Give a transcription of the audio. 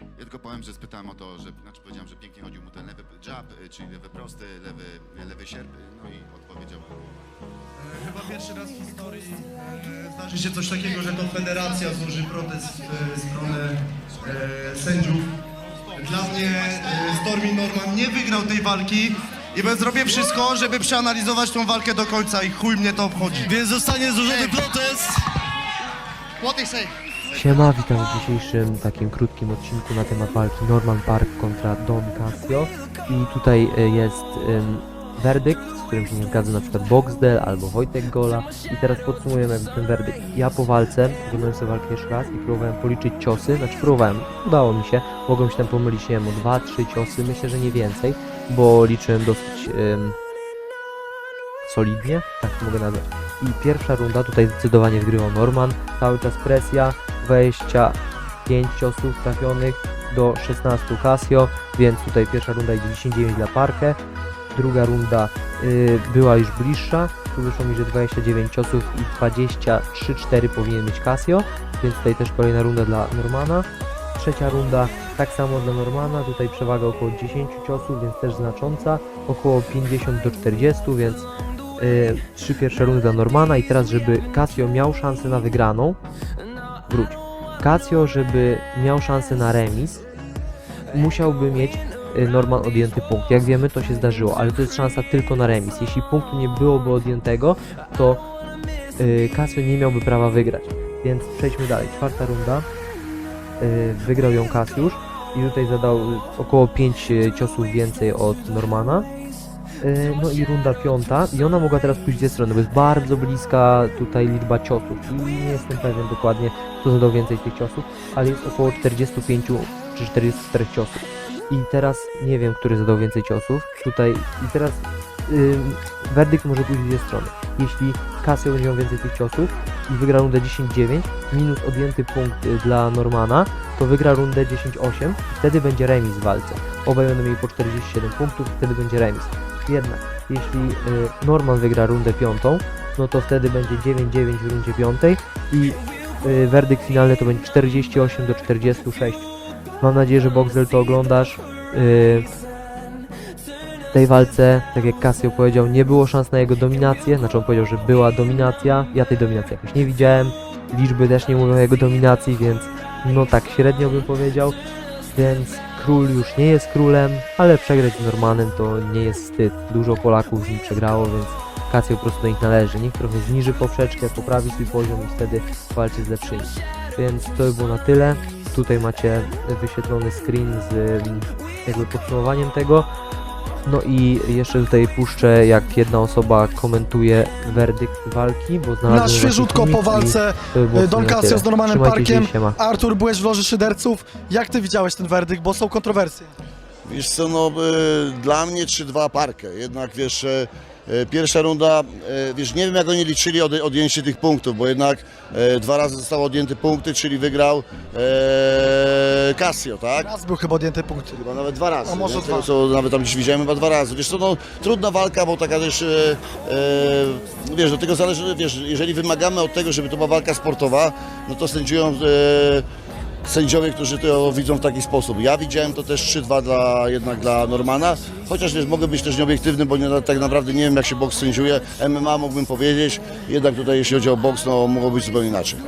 Ja tylko powiem, że spytałem o to, że, znaczy powiedziałem, że pięknie chodził mu ten lewy jab, y, czyli lewy prosty, lewy, lewy sierp, y, no i odpowiedział. Chyba pierwszy raz w historii e, zdarzy się coś takiego, że to federacja złoży protest w stronę e, sędziów. Dla mnie e, Stormy Norman nie wygrał tej walki i ben- zrobię wszystko, żeby przeanalizować tą walkę do końca i chuj mnie to obchodzi. Więc zostanie złożony protest. Siema, witam w dzisiejszym takim krótkim odcinku na temat walki Norman Park kontra Don Casio. I tutaj e, jest em, werdykt, z którym się nie zgadza na przykład Boxdel albo Wojtek Gola. I teraz podsumujemy ten werdykt. Ja po walce, oglądałem sobie walkę jeszcze raz i próbowałem policzyć ciosy, znaczy próbowałem, udało mi się, mogłem się tam pomylić, nie wiem, o 2-3 ciosy, myślę, że nie więcej, bo liczyłem dosyć em, solidnie, tak to mogę nazwać. I pierwsza runda, tutaj zdecydowanie wygrywał Norman, cały czas presja, 25 ciosów trafionych do 16 Casio, więc tutaj pierwsza runda idzie 10-9 dla Parkę, druga runda y, była już bliższa, tu wyszło mi, że 29 ciosów i 23-4 powinien mieć Casio, więc tutaj też kolejna runda dla Normana. Trzecia runda tak samo dla Normana, tutaj przewaga około 10 ciosów, więc też znacząca, około 50 do 40, więc y, trzy pierwsze rundy dla Normana i teraz, żeby Casio miał szansę na wygraną, wróć. Casio, żeby miał szansę na remis, musiałby mieć y, Norman odjęty punkt. Jak wiemy, to się zdarzyło, ale to jest szansa tylko na remis. Jeśli punktu nie byłoby odjętego, to y, Casio nie miałby prawa wygrać. Więc przejdźmy dalej. Czwarta runda. Y, wygrał ją Cassiusz i tutaj zadał około 5 ciosów więcej od Normana. Y, No i runda piąta i ona mogła teraz pójść dwie strony, bo jest bardzo bliska tutaj liczba ciosów i nie jestem pewien dokładnie kto zadał więcej tych ciosów, ale jest około 45 czy 44 ciosów. I teraz nie wiem, który zadał więcej ciosów. Tutaj i teraz ym, werdykt może pójść w dwie strony. Jeśli Casio będzie miał więcej tych ciosów i wygra rundę 10-9, minus odjęty punkt y, dla Normana, to wygra rundę 10-8 i wtedy będzie remis w walce. Obaj będą mieli po 47 punktów, wtedy będzie remis. Jednak, jeśli y, Norman wygra rundę piątą, no to wtedy będzie 9-9 w rundzie piątej i y, werdykt finalny to będzie 48 do 46. Mam nadzieję, że Boxel to oglądasz. Y, w tej walce, tak jak Casio powiedział, nie było szans na jego dominację. Znaczy on powiedział, że była dominacja. Ja tej dominacji jakoś nie widziałem. Liczby też nie mówią o jego dominacji, więc no tak średnio bym powiedział. Więc król już nie jest królem, ale przegrać z Normanem to nie jest wstyd. Dużo Polaków z nim przegrało, więc Casio po prostu do nich należy. Niech trochę zniży poprzeczkę, poprawi swój poziom i wtedy walczy z lepszymi. Więc to by było na tyle. Tutaj macie wyświetlony screen z mm, jakby podsumowaniem tego. No i jeszcze tutaj puszczę, jak jedna osoba komentuje werdykt walki, bo znalazłem Na świeżutko po walce Don Casio z Normanem się, Parkiem. siema. Artur, byłeś w loży szyderców. Jak ty widziałeś ten werdykt, bo są kontrowersje? Wiesz co, no y, dla mnie 3-2 parkę. Jednak wiesz, e, pierwsza runda, e, wiesz, nie wiem jak oni liczyli od, odjęcie tych punktów, bo jednak e, dwa razy zostały odjęte punkty, czyli wygrał e, Casio, tak? Raz był chyba odjęty punkt. Chyba nawet dwa razy. A może nie? dwa. Co nawet tam gdzieś widziałem, chyba dwa razy. Wiesz co, no trudna walka, bo taka też, e, e, wiesz, do tego zależy, wiesz, jeżeli wymagamy od tego, żeby to była walka sportowa, no to sędziują e, sędziowie, którzy to widzą w taki sposób. Ja widziałem to też 3-2 dla, jednak dla Normana, chociaż wiesz, mogę być też nieobiektywny, bo nie, tak naprawdę nie wiem jak się boks sędziuje. MMA mógłbym powiedzieć, jednak tutaj jeśli chodzi o boks, no mogło być zupełnie inaczej.